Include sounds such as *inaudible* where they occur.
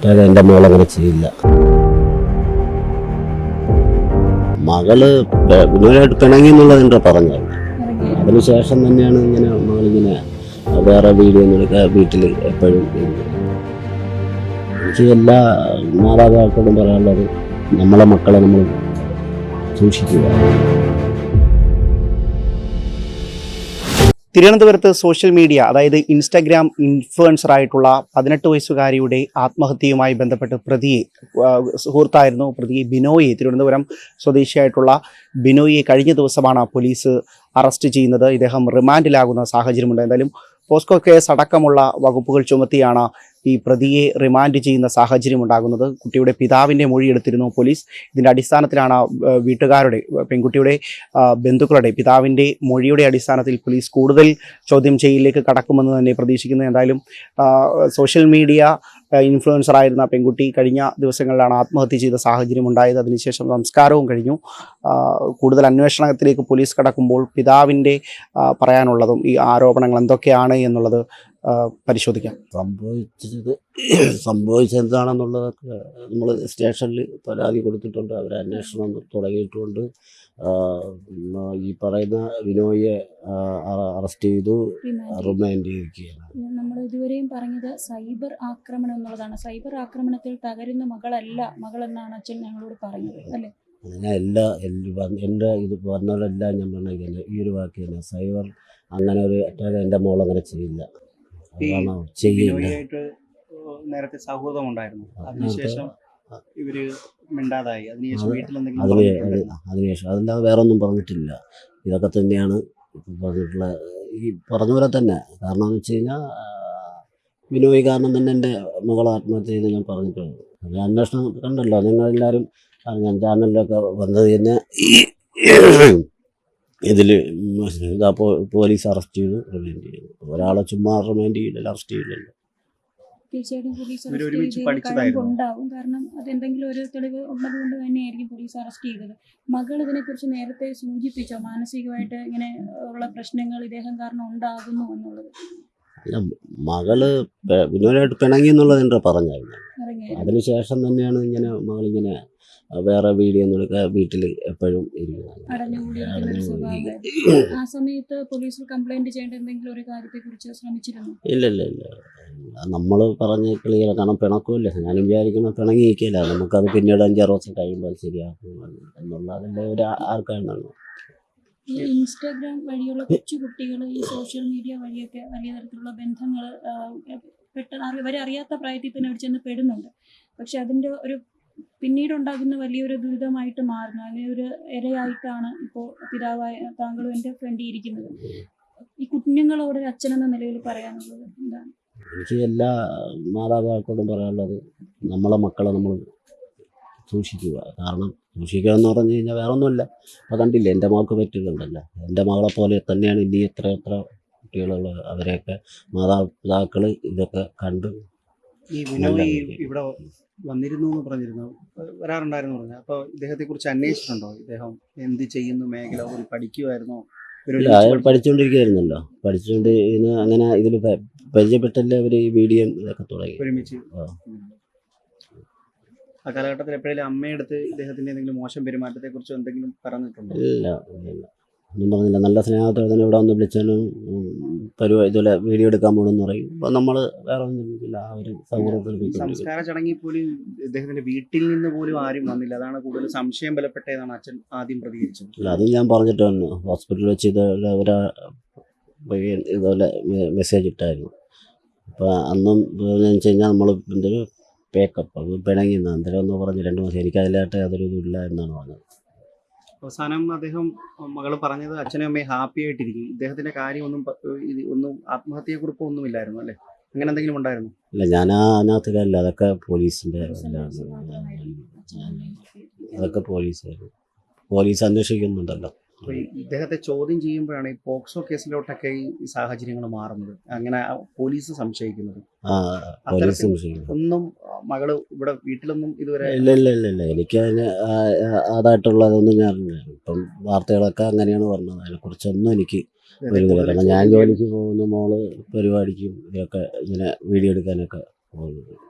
അതായത് എന്റെ മോളങ്ങനെ ചെയ്യില്ല. മകൾ വിനോദമായിട്ട് പിണങ്ങി എന്നുള്ളത് എന്റെ പറഞ്ഞത് അതിനുശേഷം തന്നെയാണ് ഇങ്ങനെ മകളിങ്ങനെ വേറെ വീഡിയോ ഒന്നും എടുക്കുക വീട്ടിൽ എപ്പോഴും എനിക്ക് എല്ലാ മാതാപിതാക്കളോടും പറയാനുള്ളത് നമ്മളെ മക്കളെ നമ്മൾ സൂക്ഷിക്കുക. തിരുവനന്തപുരത്ത് സോഷ്യൽ മീഡിയ അതായത് ഇൻസ്റ്റാഗ്രാം ഇൻഫ്ലുവൻസർ ആയിട്ടുള്ള പതിനെട്ട് വയസ്സുകാരിയുടെ ആത്മഹത്യയുമായി ബന്ധപ്പെട്ട് പ്രതിയെ സുഹൃത്തായിരുന്നു പ്രതിയെ ബിനോയെ തിരുവനന്തപുരം സ്വദേശിയായിട്ടുള്ള ബിനോയെ കഴിഞ്ഞ ദിവസമാണ് പോലീസ് അറസ്റ്റ് ചെയ്യുന്നത്. ഇദ്ദേഹം റിമാൻഡിലാകുന്ന സാഹചര്യമുണ്ട്. എന്തായാലും പോസ്കോ കേസ് അടക്കമുള്ള വകുപ്പുകൾ ചുമത്തിയാണ് ഈ പ്രതിയെ റിമാൻഡ് ചെയ്യുന്ന സാഹചര്യം ഉണ്ടാകുന്നത്. കുട്ടിയുടെ പിതാവിന്റെ മൊഴിയെടുത്തിരുന്നു പോലീസ്. ഇതിന്റെ അടിസ്ഥാനത്തിലാണ് വീട്ടുകാരുടെ പെൺകുട്ടിയുടെ ബന്ധുക്കളുടെ പിതാവിന്റെ മൊഴിയുടെ അടിസ്ഥാനത്തിൽ പോലീസ് കൂടുതൽ ചോദ്യം ചെയ്യലിലേക്ക് കടക്കുമെന്ന് തന്നെ പ്രതീക്ഷിക്കുന്നു. എന്തായാലും സോഷ്യൽ മീഡിയ ഇൻഫ്ലുവൻസർ ആയിരുന്ന പെൺകുട്ടി കഴിഞ്ഞ ദിവസങ്ങളിലാണ് ആത്മഹത്യ ചെയ്ത സാഹചര്യം ഉണ്ടായത്. അതിനുശേഷം സംസ്കാരവും കഴിഞ്ഞു. കൂടുതൽ അന്വേഷണത്തിലേക്ക് പോലീസ് കടക്കുമ്പോൾ പിതാവിന്റെ പറയാനുള്ളതും ഈ ആരോപണങ്ങൾ എന്തൊക്കെയാണ് എന്നുള്ളത് പരിശോധിക്കാം. സംഭവിച്ചത് *clears throat* സംഭവിച്ചെന്താണെന്നുള്ളതൊക്കെ നമ്മൾ സ്റ്റേഷനിൽ പരാതി കൊടുത്തിട്ടുണ്ട്. അവർ അന്വേഷണം തുടങ്ങിയിട്ടുണ്ട്. ഈ പറയുന്ന വിനോയെ അറസ്റ്റ് ചെയ്തു റിമാൻഡ് ചെയ്തിരിക്കുകയാണ് നമ്മൾ ഇതുവരെയും പറഞ്ഞത് സൈബർ ആക്രമണം എന്നുള്ളതാണ്. സൈബർ ആക്രമണത്തിൽ തകരുന്ന മകളല്ല മകളെന്നാണ് അച്ഛൻ ഞങ്ങളോട് പറഞ്ഞത് അല്ലേ? അങ്ങനെ എല്ലാ എന്റെ ഇത് പറഞ്ഞതെല്ലാം ഞാൻ പറഞ്ഞിരിക്കുന്നത് ഈ ഒരു വാക്ക് തന്നെ. സൈബർ അങ്ങനെ ഒരു അറ്റാക്ക് എന്റെ മോൾ അങ്ങനെ ചെയ്യില്ല. ചെയ്യില്ല നേരത്തെ സൗഹൃദം ഉണ്ടായിരുന്നു അതിനുശേഷം ഇവർ മിണ്ടാതായി. അതിനുശേഷം വീട്ടിൽ എന്തെങ്കിലും? അതിനുശേഷം അതല്ലാതെ വേറെ ഒന്നും പറഞ്ഞിട്ടില്ല. ഇതൊക്കെ തന്നെയാണ് പറഞ്ഞിട്ടുള്ള ഈ പറഞ്ഞ പോലെ തന്നെ. കാരണം എന്ന് വെച്ച് കഴിഞ്ഞാൽ വിനോയ് കാരണം തന്നെ എന്റെ മകൾ ആത്മഹത്യ ചെയ്ത് ഞാൻ പറഞ്ഞിട്ടുണ്ട്. അങ്ങനെ അന്വേഷണം കണ്ടല്ലോ. നിങ്ങളെല്ലാവരും ഞാൻ ചാനലിലൊക്കെ വന്നത് തന്നെ ഈ ഇതിൽ ഇതാ പോലീസ് അറസ്റ്റ് ചെയ്തു റിമാൻഡ് ചെയ്തു. ഒരാളെ ചുമ്മാ റിമാൻഡ് ചെയ്യില്ലല്ലോ അറസ്റ്റ് ചെയ്യില്ലല്ലോ തീർച്ചയായിട്ടും പോലീസ്? കഴമ്പുണ്ടാവും കാരണം അതെന്തെങ്കിലും ഒരു തെളിവ് തന്നെയായിരിക്കും പോലീസ് അറസ്റ്റ് ചെയ്തത്. മകൾ ഇതിനെക്കുറിച്ച് നേരത്തെ സൂചിപ്പിച്ചോ? മാനസികമായിട്ട് ഇങ്ങനെ ഉള്ള പ്രശ്നങ്ങൾ ഇദ്ദേഹം കാരണം ഉണ്ടാകുന്നു എന്നുള്ളത്. അല്ല മകൾ വിനോദമായിട്ട് പിണങ്ങി എന്നുള്ളത് എന്റെ പറഞ്ഞായിരുന്നു. അതിനുശേഷം തന്നെയാണ് ഇങ്ങനെ മകളിങ്ങനെ വേറെ വീഡിയോ ഒന്നും എടുക്കുക വീട്ടിൽ എപ്പോഴും ആ സമയത്ത് പോലീസിൽ കംപ്ലൈന്റ് ചെയ്യേണ്ട എന്തെങ്കിലും ഒരു കാര്യത്തെ കുറിച്ച് ശ്രമിച്ചിരുന്നു? ഇല്ല ഇല്ല ഇല്ല നമ്മൾ പറഞ്ഞ ക്ലിയർ കാരണം പിണക്കുമില്ല. ഞാനും വിചാരിക്കണം പിണങ്ങി നിൽക്കില്ല നമുക്കത് പിന്നീട് അഞ്ചാറ് ദിവസം കഴിയുമ്പോൾ ശരിയാക്കും. എന്നുള്ള അതിന്റെ ഒരു ആ- ആർക്കാണ് ഈ ഇൻസ്റ്റാഗ്രാം വഴിയുള്ള കൊച്ചു കുട്ടികൾ ഈ സോഷ്യൽ മീഡിയ വഴിയൊക്കെ വലിയ തരത്തിലുള്ള ബന്ധങ്ങൾ പെട്ടെന്ന് അവരറിയാത്ത അറിയാത്ത പ്രായത്തിൽ തന്നെ അവർ ചെന്ന് പെടുന്നുണ്ട്. പക്ഷെ അതിന്റെ ഒരു പിന്നീട് ഉണ്ടാകുന്ന വലിയൊരു ദുരിതമായിട്ട് മാറുന്നു. അല്ലെങ്കിൽ ഒരു ഇരയായിട്ടാണ് ഇപ്പോൾ പിതാവായ താങ്കളും എന്റെ ഫ്രണ്ട് ഇരിക്കുന്നത്. ഈ കുഞ്ഞുങ്ങളോട് ഒരു അച്ഛനെന്ന നിലയിൽ പറയാനുള്ളത് എന്താണ്? എനിക്ക് എല്ലാ മാതാപിതാക്കളോടും പറയാനുള്ളത് നമ്മളെ മക്കളെ നമ്മൾ സൂക്ഷിക്കുക. കാരണം സൂക്ഷിക്കുക എന്ന് പറഞ്ഞു കഴിഞ്ഞാൽ വേറെ ഒന്നുമില്ല അപ്പോൾ കണ്ടില്ലേ എന്റെ മകൾക്ക് പറ്റിയിട്ടുണ്ടല്ലോ. എന്റെ മകളെ പോലെ തന്നെയാണ് ഇനി എത്ര എത്ര കുട്ടികളുള്ള അവരെയൊക്കെ മാതാപിതാക്കൾ ഇതൊക്കെ കണ്ട് ഈ ഇവിടെ വന്നിരുന്നു എന്ന് പറഞ്ഞിരുന്നു. വരാറുണ്ടായിരുന്നു പറഞ്ഞു. അപ്പൊ ഇദ്ദേഹത്തെ കുറിച്ച് അന്വേഷിച്ചിട്ടുണ്ടോ? ഇദ്ദേഹം എന്ത് ചെയ്യുന്നു? മേഖല ഒരു പഠിക്കുമായിരുന്നോ പഠിച്ചുകൊണ്ടിരിക്കുന്നല്ലോ ഇല്ല ഒരുമിച്ച് അയാൾ പഠിച്ചുകൊണ്ടിരിക്കുകയായിരുന്നല്ലോ പഠിച്ചുകൊണ്ട് ഇതിന് അങ്ങനെ ഇതിൽ പരിചയപ്പെട്ടല്ലേ അവർ ഈ വീഡിയോ ഇതൊക്കെ തുടങ്ങി? ഒരുമിച്ച്. ആ. കാലഘട്ടത്തിൽ എപ്പോഴേലും അമ്മയെടുത്ത് ഇദ്ദേഹത്തിന്റെ എന്തെങ്കിലും മോശം പെരുമാറ്റത്തെ കുറിച്ച് എന്തെങ്കിലും പറഞ്ഞിട്ടുണ്ടോ? ഇല്ല ഇല്ല ഒന്നും പറഞ്ഞില്ല. നല്ല സ്നേഹത്തോടെ തന്നെ ഇവിടെ വന്ന് വിളിച്ചാലും പരിപാടി ഇതുപോലെ വീഡിയോ എടുക്കാൻ പോകണമെന്ന് പറയും. അപ്പൊ നമ്മൾ വേറെ ഒന്നും ഇല്ല ആ ഒരു സൗഹൃദത്തിൽ സംസ്കാര ചടങ്ങിൽ പോലും ഇദ്ദേഹത്തിന്റെ വീട്ടിൽ നിന്ന് പോലും ആരും വന്നില്ല. അതാണ് കൂടുതൽ സംശയം ബലപ്പെട്ടതെന്നാണ് അച്ഛൻ ആദ്യം പ്രതികരിച്ചത്. അല്ല അതും ഞാൻ വന്നു. ഹോസ്പിറ്റലിൽ വെച്ച് ഇതുപോലെ ഒരാ ഇതുപോലെ മെസ്സേജ് ഇട്ടായിരുന്നു. അപ്പോൾ അന്നും എന്ന് വെച്ച് കഴിഞ്ഞാൽ നമ്മൾ എന്തൊരു പേക്കപ്പ് പിണങ്ങി പിണങ്ങി അന്തരം എന്ന് പറഞ്ഞ് രണ്ട് മാസം എനിക്കതിലായിട്ട് അതൊരു യാതൊരു ഇതും ഇല്ല എന്നാണ് പറഞ്ഞത്. അവസാനം അദ്ദേഹം മകൾ പറഞ്ഞത് അച്ഛനും അമ്മയും ഹാപ്പി ആയിട്ടിരിക്കും. ഇദ്ദേഹത്തിന്റെ കാര്യം ഒന്നും ഒന്നും ആത്മഹത്യ കുറിപ്പ് ഒന്നും ഇല്ലായിരുന്നു അല്ലെ? അങ്ങനെ എന്തെങ്കിലും ഉണ്ടായിരുന്നു? ഇല്ല ഞാൻ അതിനകത്ത് കാര്യമില്ല അതൊക്കെ പോലീസിന്റെ അതൊക്കെ പോലീസായിരുന്നു പോലീസ് അന്വേഷിക്കുന്നുണ്ടല്ലോ. ഇദ്ദേഹത്തെ ചോദ്യം ചെയ്യുമ്പോഴാണ് ഈ പോക്സോ കേസിലോട്ടൊക്കെ ഈ സാഹചര്യങ്ങൾ മാറുന്നത്. അങ്ങനെ പോലീസ് സംശയിക്കുന്നത്. അത്തരത്തിൽ ഒന്നും മകൾ ഇവിടെ വീട്ടിലൊന്നും ഇതുവരെ ഇല്ല ഇല്ല ഇല്ല ഇല്ല. എനിക്ക് അതിന് അതായിട്ടുള്ള അതൊന്നും അതായിട്ടുള്ളതൊന്നും ഞാൻ അറിഞ്ഞില്ല. ഇപ്പം വാർത്തകളൊക്കെ അങ്ങനെയാണ് പറഞ്ഞത്. അതിനെക്കുറിച്ചൊന്നും എനിക്ക് ഞാൻ ജോലിക്ക് പോകുന്ന മോൾ പരിപാടിക്കും ഇതൊക്കെ ഇങ്ങനെ വീഡിയോ എടുക്കാനൊക്കെ പോകുന്നത്